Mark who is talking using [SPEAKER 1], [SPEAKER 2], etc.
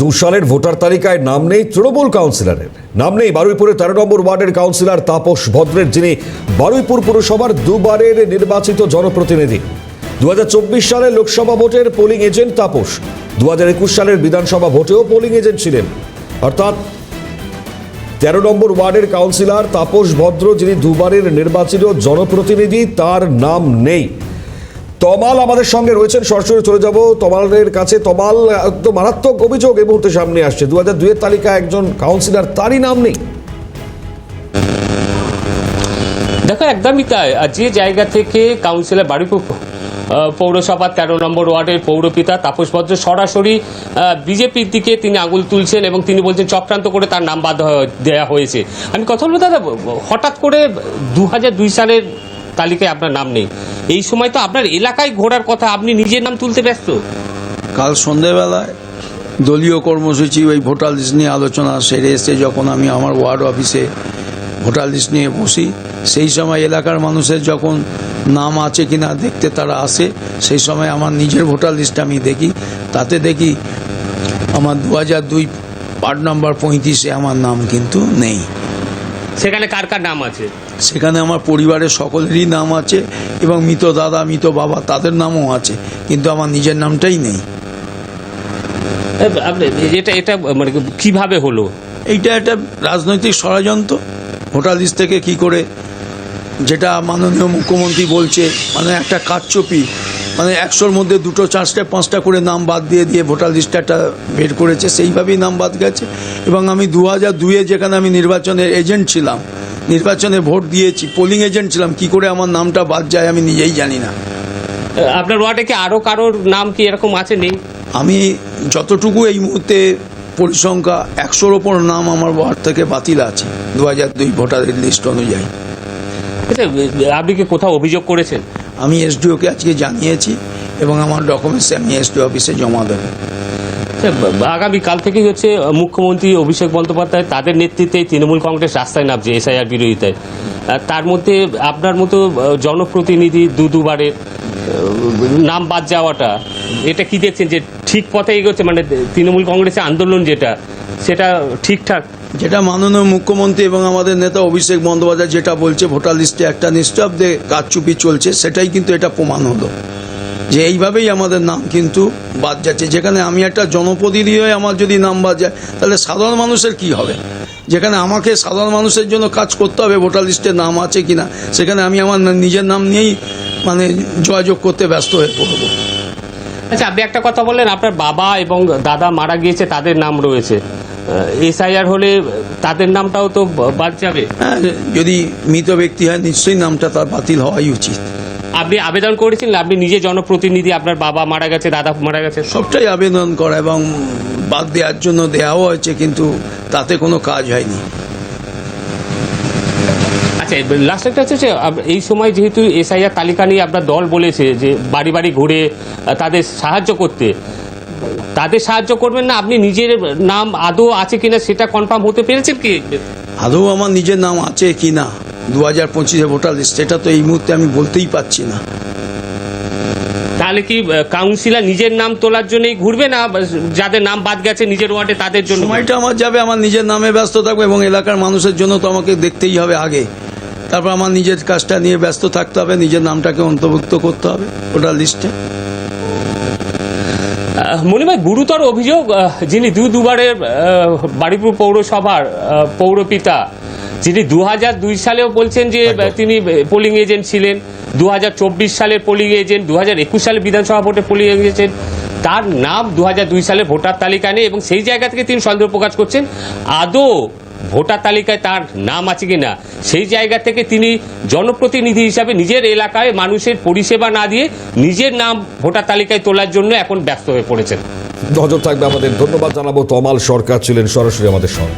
[SPEAKER 1] দু সালের ভোটার তালিকায় নাম নেই তৃণমূল কাউন্সিলরের। নাম নেই বারুইপুরের তেরো নম্বর ওয়ার্ডের কাউন্সিলর তাপস ভদ্রের, যিনি বারুইপুর পুরসভার দুবারের নির্বাচিত জনপ্রতিনিধি। দু হাজার চব্বিশ সালের লোকসভা ভোটের পোলিং এজেন্ট তাপস। দু হাজার একুশ সালের বিধানসভা ভোটেও পোলিং এজেন্ট ছিলেন। অর্থাৎ তেরো নম্বর ওয়ার্ডের কাউন্সিলর তাপস ভদ্র, যিনি দুবারের নির্বাচিত জনপ্রতিনিধি, তার নাম নেই। তমাল আমাদের সঙ্গে রয়েছেন, সরাসরি চলে যাব তমালের কাছে। তমাল তো মারাত্মক অভিযোগ এই মুহূর্তে সামনে আসছে। দু হাজার দুয়ের তালিকা একজন কাউন্সিলর, তারই নাম নেই।
[SPEAKER 2] দেখো, একদমই তাই। যে জায়গা থেকে কাউন্সিলর বাড়িপুর পৌরসভা তেরো নম্বর ওয়ার্ডের পৌরপিতা তাপস ভদ্র সরাসরি বিজেপির দিকে তিনি আঙুল তুলছেন এবং তিনি বলছেন, চক্রান্ত করে তার নাম বাদ দেওয়া হয়েছে। আমি কথা বলব, দাদা, হঠাৎ করে দু হাজার দুই সালের তালিকায় আপনার নাম নেই। এই সময় তো আপনার এলাকায় ঘোরার কথা, আপনি নিজের নাম তুলতে ব্যস্ত।
[SPEAKER 3] কাল সন্ধেবেলায় দলীয় কর্মসূচি, ওই ভোটার লিস্ট নিয়ে আলোচনা সেরে এসে যখন আমি আমার ওয়ার্ড অফিসে ভোটার লিস্ট নিয়ে বসি, সেই সময় এলাকার মানুষের যখন নাম আছে কি না দেখতে তারা আসে, সেই সময় আমার নিজের ভোটার লিস্ট আমি দেখি, তাতে দেখি আমার দু হাজার দুই পার্ট নাম্বার পঁয়ত্রিশে আমার নাম কিন্তু নেই।
[SPEAKER 2] সেখানে কার কার নাম আছে?
[SPEAKER 3] সেখানে আমার পরিবারের সকলেরই নাম আছে এবং মৃত দাদা মৃত বাবা তাদের নামও আছে কিন্তু আমার নিজের নামটাই নেই।
[SPEAKER 2] আপনি এটা এটা মানে কীভাবে হলো?
[SPEAKER 3] এইটা একটা রাজনৈতিক ষড়যন্ত্র। ভোটার লিস্ট থেকে কি করে যেটা মাননীয় মুখ্যমন্ত্রী বলছে মানে একটা কারচুপি মানে একশোর মধ্যে দুটো চারটে পাঁচটা করে নাম বাদ দিয়ে দিয়ে ভোটার লিস্টে একটা বের করেছে সেইভাবেই নাম বাদ গেছে। এবং আমি দু হাজার দুয়ে যেখানে আমি নির্বাচনের এজেন্ট ছিলাম নির্বাচনে ভোট দিয়েছি পোলিং এজেন্ট ছিলাম কি করে আমার নামটা বাদ যায় আমি নিজেই জানি না।
[SPEAKER 2] আপনার ওয়ার্ডে কি আরও কারোর নাম কি এরকম আছে নেই?
[SPEAKER 3] আমি যতটুকু এই মুহূর্তে পরিসংখ্যা একশোর ওপর নাম আমার ওয়ার্ড থেকে বাতিল আছে দু হাজার দুই ভোটারের লিস্ট অনুযায়ী।
[SPEAKER 2] আচ্ছা, আপনি কি কোথাও অভিযোগ করেছেন?
[SPEAKER 3] আমি এসডিওকে আজকে জানিয়েছি এবং আমার ডকুমেন্টস আমি এসডিও অফিসে জমা দেবো।
[SPEAKER 2] আচ্ছা, আগামী থেকেই হচ্ছে মুখ্যমন্ত্রী অভিষেক বন্দ্যোপাধ্যায় তাদের নেতৃত্বে তৃণমূল কংগ্রেস রাস্তায় নামছে এসআইআর বিরোধিতায়। তার মধ্যে আপনার মতো জনপ্রতিনিধি দু দুবারের নাম বাদ যাওয়াটা এটা কি দেখছেন যে ঠিক পথে এগোচ্ছে? মানে তৃণমূল কংগ্রেসের আন্দোলন যেটা সেটা ঠিকঠাক?
[SPEAKER 3] যেটা মাননীয় মুখ্যমন্ত্রী এবং আমাদের নেতা অভিষেক বন্দ্যোপাধ্যায় যেটা বলছে ভোটার লিস্টে একটা নিঃশব্দে কারচুপি চলছে সেটাই কিন্তু এটা প্রমাণ হলো। যে এইভাবেই আমাদের নাম কিন্তু বাদ যাচ্ছে। যেখানে আমি একটা জনপ্রতিনিধি হয়ে আমার যদি নাম বাদ যায় তাহলে সাধারণ মানুষের কি হবে? যেখানে আমাকে সাধারণ মানুষের জন্য কাজ করতে হবে ভোটার লিস্টে নাম আছে কিনা সেখানে আমি আমার নিজের নাম নিয়েই মানে যোগাযোগ করতে ব্যস্ত হয়ে পড়ব।
[SPEAKER 2] আচ্ছা আপনি একটা কথা বললেন আপনার বাবা এবং দাদা মারা গিয়েছে তাদের নাম রয়েছে। এসআইআর হলে তাদের নামটাও তো বাদ যাবে।
[SPEAKER 3] হ্যাঁ যদি মৃত ব্যক্তি হয় নিশ্চয়ই নামটা তার বাতিল হওয়াই উচিত।
[SPEAKER 2] আপনি আবেদন করেছিলেন আপনি নিজে জনপ্রতিনিধি আপনার বাবা মারা গেছে দাদা মারা গেছে।
[SPEAKER 3] সবটাই আবেদন করা এবং বাদ দেওয়ার জন্য দেওয়াও হয়েছে কিন্তু তাতে কোনো কাজ হয়নি।
[SPEAKER 2] আচ্ছা লাস্ট একটা হচ্ছে এই সময় যেহেতু এসআইআর তালিকা নিয়ে আপনার দল বলেছে যে বাড়ি বাড়ি ঘুরে তাদের সাহায্য করতে তাদের সাহায্য করবেন না? আপনি নিজের নাম আদৌ আছে কিনা সেটা কনফার্ম হতে পেরেছেন কি?
[SPEAKER 3] আদৌ আমার নিজের নাম আছে কি না দু হাজার পঁচিশে ভোটার লিস্ট সেটা তো এই মুহূর্তে আমি বলতেই পারছি না।
[SPEAKER 2] তাহলে কি কাউন্সিলর নিজের নাম তোলার জন্যই ঘুরবে না? যাদের নাম বাদ গেছে নিজের ওয়ার্ডে তাদের জন্য
[SPEAKER 3] সময়টা আমার যাবে আমার নিজের নামে ব্যস্ত থাকব এবং এলাকার মানুষের জন্য তো আমাকে দেখতেই হবে আগে। তারপর আমার নিজের কাজটা নিয়ে ব্যস্ত থাকতে হবে নিজের নামটাকে অন্তর্ভুক্ত করতে হবে ভোটার লিস্টে
[SPEAKER 2] আহ, মনিভাই গুরুতর অভিযোগ যিনি দু দুবারের বাড়িপুর পৌরসভার পৌরপিতা যিনি দু দুই সালেও বলছেন যে তিনি পোলিং এজেন্ট ছিলেন। দু সালের পোলিং এজেন্ট দু সালে বিধানসভা ভোটে পোলিং এজেন্ট তার নাম দু দুই সালে ভোটার তালিকায় নেই এবং সেই জায়গা থেকে তিনি সন্দেহ প্রকাশ করছেন আদৌ ভোটার তালিকায় তার নাম আছে কিনা। সেই জায়গা থেকে তিনি জনপ্রতিনিধি হিসাবে নিজের এলাকায় মানুষের পরিষেবা না দিয়ে নিজের নাম ভোটার তালিকায় তোলার জন্য এখন ব্যস্ত হয়ে পড়েছেন।
[SPEAKER 1] নজর থাকবে আমাদের। ধন্যবাদ জানাব তমাল সরকার ছিলেন সরাসরি আমাদের সঙ্গে।